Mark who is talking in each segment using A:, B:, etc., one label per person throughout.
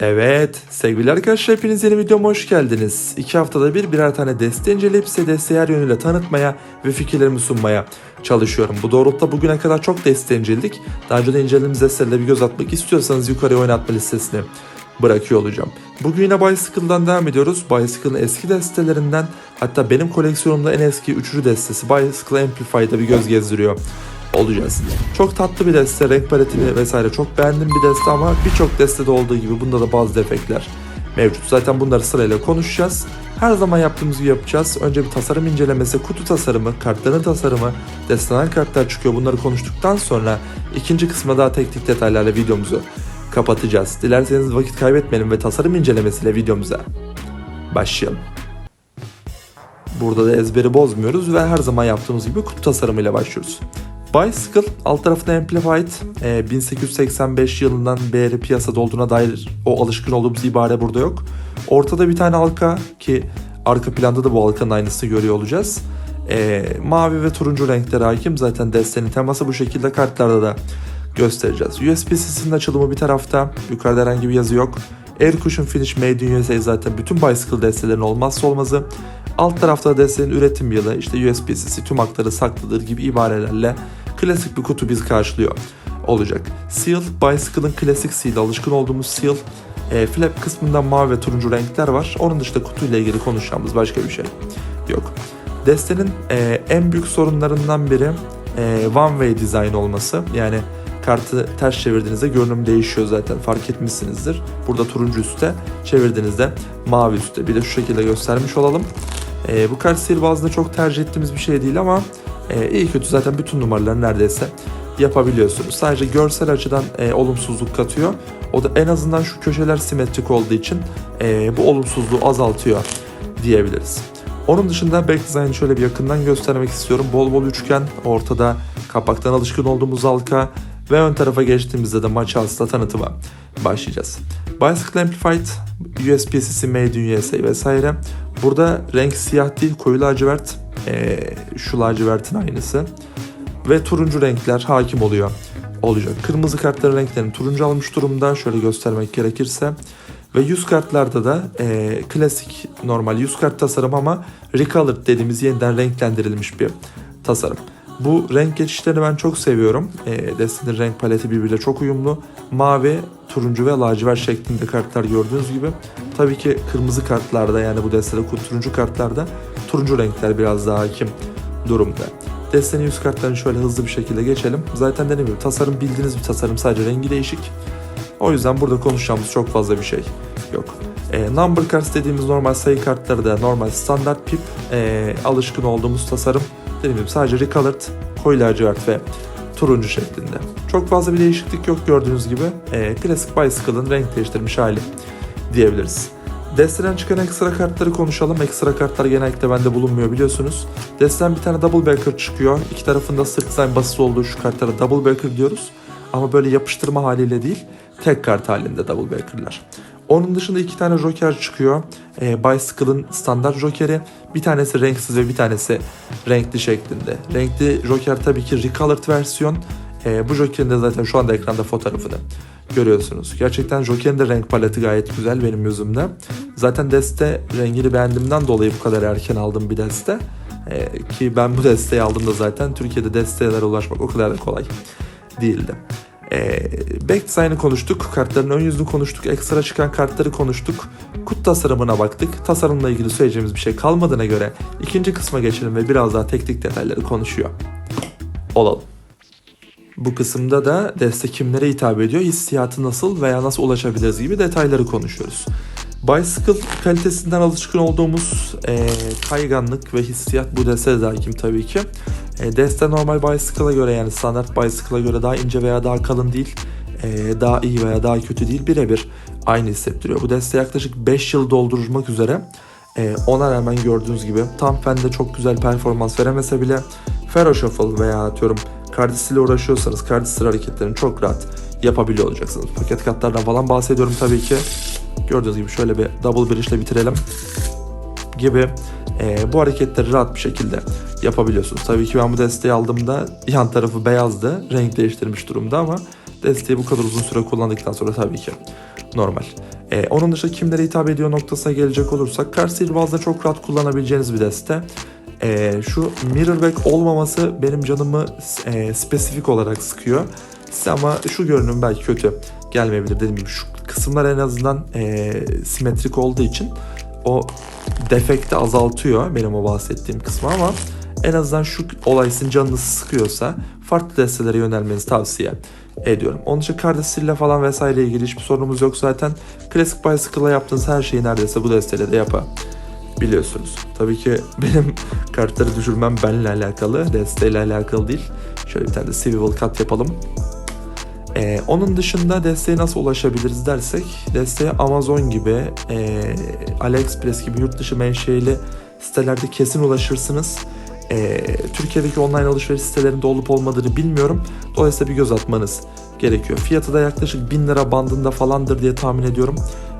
A: Evet, sevgili arkadaşlar hepiniz yeni videoma hoş geldiniz. İki haftada bir birer tane deste inceleyip size desteği her yönüyle tanıtmaya ve fikirlerimi sunmaya çalışıyorum. Bu doğrultuda bugüne kadar çok deste inceledik. Daha önce de incelediğimiz destelere bir göz atmak istiyorsanız yukarıya oynatma listesine bırakıyor olacağım. Bugün yine Bicycle'dan devam ediyoruz. Bicycle'ın eski destelerinden hatta benim koleksiyonumda en eski üçüncü destesi Bicycle Amplify'da bir göz gezdiriyor olacağız. Çok tatlı bir deste, renk paletini vesaire çok beğendim bir deste ama birçok destede olduğu gibi bunda da bazı defekler mevcut. Zaten bunları sırayla konuşacağız. Her zaman yaptığımız gibi yapacağız. Önce bir tasarım incelemesi, kutu tasarımı, kartların tasarımı, destenen kartlar çıkıyor. Bunları konuştuktan sonra ikinci kısma daha teknik detaylarla videomuzu kapatacağız. Dilerseniz vakit kaybetmeyelim ve tasarım incelemesiyle videomuza başlayalım. Burada da ezberi bozmuyoruz ve her zaman yaptığımız gibi kutu tasarımıyla başlıyoruz. Bicycle alt tarafında Amplified e, 1885 yılından beri piyasada olduğuna dair o alışkın olduğumuz ibare burada yok. Ortada bir tane halka ki arka planda da bu halkanın aynısını görüyor olacağız. E, mavi ve turuncu renkler hakim zaten destenin teması bu şekilde kartlarda da göstereceğiz. USB-C'sinin açılımı bir tarafta yukarıda herhangi bir yazı yok. Air Cushion Finish Made in USA zaten bütün Bicycle destelerin olmazsa olmazı. Alt tarafta destenin üretim yılı, işte USB-C, tüm hakları saklıdır gibi ibarelerle klasik bir kutu bizi karşılıyor olacak. Seal, Bicycle'ın klasik seal, alışkın olduğumuz seal. E, flap kısmında mavi ve turuncu renkler var. Onun dışında kutuyla ilgili konuşacağımız başka bir şey yok. Destenin e, en büyük sorunlarından biri e, one way design olması. Yani kartı ters çevirdiğinizde görünüm değişiyor zaten fark etmişsinizdir. Burada turuncu üstte çevirdiğinizde mavi üstte. Bir de şu şekilde göstermiş olalım. E, bu kart seri bazında çok tercih ettiğimiz bir şey değil ama e, iyi kötü zaten bütün numaraları neredeyse yapabiliyorsunuz. Sadece görsel açıdan e, olumsuzluk katıyor. O da en azından şu köşeler simetrik olduğu için e, bu olumsuzluğu azaltıyor diyebiliriz. Onun dışında back design'ı şöyle bir yakından göstermek istiyorum. Bol bol üçgen, ortada kapaktan alışkın olduğumuz halka ve ön tarafa geçtiğimizde de maç asla tanıtıma başlayacağız. Bicycle Amplified, USB-C Made in USA vesaire. Burada renk siyah değil koyu lacivert. Ee, şu lacivertin aynısı. Ve turuncu renkler hakim oluyor. Olacak. Kırmızı kartların renklerini turuncu almış durumda. Şöyle göstermek gerekirse. Ve yüz kartlarda da e, klasik normal yüz kart tasarım ama recolored dediğimiz yeniden renklendirilmiş bir tasarım. Bu renk geçişlerini ben çok seviyorum. E, Destiny'nin renk paleti birbiriyle çok uyumlu. Mavi, turuncu ve lacivert şeklinde kartlar gördüğünüz gibi. Tabii ki kırmızı kartlarda yani bu destede turuncu kartlarda turuncu renkler biraz daha hakim durumda. Destiny yüz kartlarını şöyle hızlı bir şekilde geçelim. Zaten dediğim gibi tasarım bildiğiniz bir tasarım sadece rengi değişik. O yüzden burada konuşacağımız çok fazla bir şey yok. E, number cards dediğimiz normal sayı kartları da normal standart pip e, alışkın olduğumuz tasarım. Dediğim gibi sadece recolored, koyu lacivert ve turuncu şeklinde. Çok fazla bir değişiklik yok gördüğünüz gibi. E, klasik Bicycle'ın renk değiştirmiş hali diyebiliriz. Desteden çıkan ekstra kartları konuşalım. Ekstra kartlar genellikle bende bulunmuyor biliyorsunuz. Desteden bir tane double backer çıkıyor. İki tarafında sırt design basısı olduğu şu kartlara double backer diyoruz. Ama böyle yapıştırma haliyle değil, tek kart halinde double backer'lar. Onun dışında iki tane joker çıkıyor. E, Bicycle'ın standart jokeri. Bir tanesi renksiz ve bir tanesi renkli şeklinde. Renkli joker tabii ki recolored versiyon. E, bu jokerin de zaten şu anda ekranda fotoğrafını görüyorsunuz. Gerçekten Joker'in de renk paleti gayet güzel benim yüzümde. Zaten deste rengini beğendiğimden dolayı bu kadar erken aldım bir deste. Ee, ki ben bu desteği aldığımda zaten Türkiye'de destelere ulaşmak o kadar da kolay değildi. Ee, back design'ı konuştuk, kartların ön yüzünü konuştuk, ekstra çıkan kartları konuştuk, kut tasarımına baktık. Tasarımla ilgili söyleyeceğimiz bir şey kalmadığına göre ikinci kısma geçelim ve biraz daha teknik detayları konuşuyor olalım. Bu kısımda da deste kimlere hitap ediyor, hissiyatı nasıl veya nasıl ulaşabiliriz gibi detayları konuşuyoruz. Bicycle kalitesinden alışkın olduğumuz e, kayganlık ve hissiyat bu deste de hakim tabii ki. E, deste normal Bicycle'a göre yani standart Bicycle'a göre daha ince veya daha kalın değil. E, daha iyi veya daha kötü değil birebir aynı hissettiriyor. Bu deste yaklaşık 5 yıl doldurmak üzere. E, ona rağmen gördüğünüz gibi tam fende çok güzel performans veremese bile Ferro Shuffle veya atıyorum Cardis ile uğraşıyorsanız Cardis hareketlerini çok rahat yapabiliyor olacaksınız. Paket katlardan falan bahsediyorum tabii ki. Gördüğünüz gibi şöyle bir double bridge ile bitirelim gibi e, bu hareketleri rahat bir şekilde yapabiliyorsunuz. Tabii ki ben bu desteği aldığımda yan tarafı beyazdı. Renk değiştirmiş durumda ama desteği bu kadar uzun süre kullandıktan sonra tabii ki normal. Ee, onun dışında kimlere hitap ediyor noktasına gelecek olursak kar sihirbazda çok rahat kullanabileceğiniz bir deste. Ee, şu mirrorback olmaması benim canımı e, spesifik olarak sıkıyor. Size ama şu görünüm belki kötü gelmeyebilir dediğim gibi şu kısımlar en azından e, simetrik olduğu için o defekti azaltıyor benim o bahsettiğim kısmı ama en azından şu olay sizin canınızı sıkıyorsa farklı destelere yönelmenizi tavsiye ediyorum. Onun için kardesille falan vesaire ilgili hiçbir sorunumuz yok zaten. Klasik Bicycle'la yaptığınız her şeyi neredeyse bu desteyle de yapabiliyorsunuz. Tabii ki benim kartları düşürmem benimle alakalı, desteğiyle alakalı değil. Şöyle bir tane de Civil Cut yapalım. Ee, onun dışında desteğe nasıl ulaşabiliriz dersek desteğe Amazon gibi, e, AliExpress gibi yurt dışı menşeili sitelerde kesin ulaşırsınız. Ee, Türkiye'deki online alışveriş sitelerinde olup olmadığını bilmiyorum. Dolayısıyla bir göz atmanız gerekiyor. Fiyatı da yaklaşık 1000 lira bandında falandır diye tahmin ediyorum.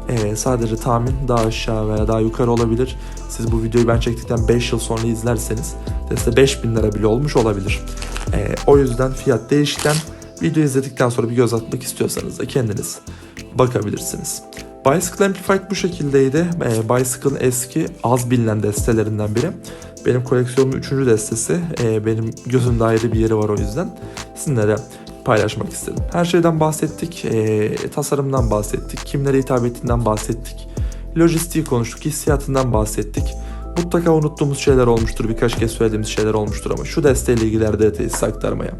A: Ee, sadece tahmin daha aşağı veya daha yukarı olabilir. Siz bu videoyu ben çektikten 5 yıl sonra izlerseniz deste 5000 lira bile olmuş olabilir. Ee, o yüzden fiyat değişken. Video izledikten sonra bir göz atmak istiyorsanız da kendiniz bakabilirsiniz. Bicycle Amplified bu şekildeydi. Bicycle'ın eski az bilinen destelerinden biri. Benim koleksiyonumun üçüncü destesi. Ee, benim gözümde ayrı bir yeri var o yüzden. Sizinle de paylaşmak istedim. Her şeyden bahsettik. Ee, tasarımdan bahsettik. Kimlere hitap ettiğinden bahsettik. Lojistiği konuştuk. Hissiyatından bahsettik. Mutlaka unuttuğumuz şeyler olmuştur. Birkaç kez söylediğimiz şeyler olmuştur ama şu desteğiyle ilgili detayı aktarmaya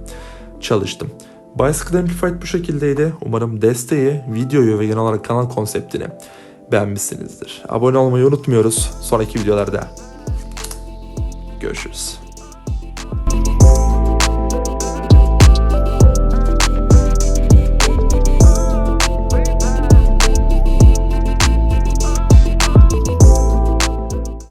A: çalıştım. Bicycle Amplified bu şekildeydi. Umarım desteği, videoyu ve genel olarak kanal konseptini beğenmişsinizdir. Abone olmayı unutmuyoruz. Sonraki videolarda görüşürüz.